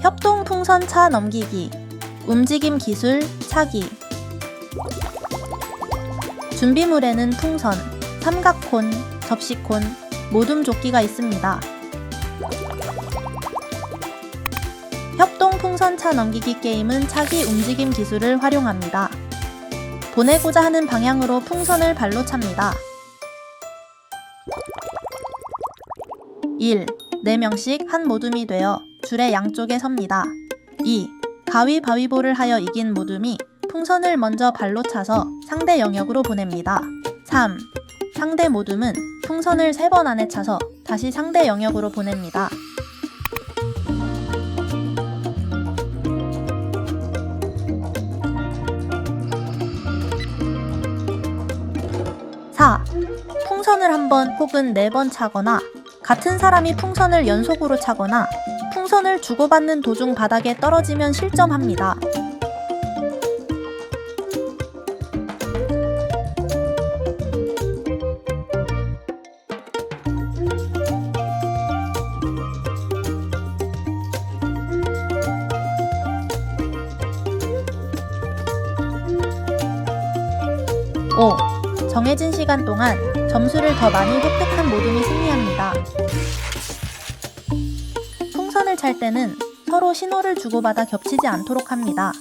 협동 풍선 차 넘기기 움직임 기술 차기 준비물에는 풍선, 삼각콘, 접시콘, 모둠 조끼가 있습니다. 협동 풍선 차 넘기기 게임은 차기 움직임 기술을 활용합니다. 보내고자 하는 방향으로 풍선을 발로 찹니다. 1. 4명씩 한 모둠이 되어 줄의 양쪽에 섭니다. 2. 가위바위보를 하여 이긴 모둠이 풍선을 먼저 발로 차서 상대 영역으로 보냅니다. 3. 상대 모둠은 풍선을 3번 안에 차서 다시 상대 영역으로 보냅니다. 4. 풍선을 한 번 혹은 네 번 차거나 같은 사람이 풍선을 연속으로 차거나 풍선을 주고받는 도중 바닥에 떨어지면 실점합니다. 오. 정해진 시간 동안 점수를 더 많이 획득한 모둠이 풍선을 찰 때는 서로 신호를 주고받아 겹치지 않도록 합니다.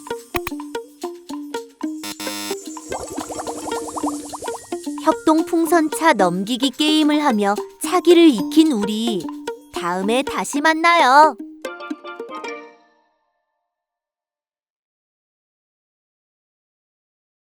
협동 풍선차 넘기기 게임을 하며 차기를 익힌 우리. 다음에 다시 만나요.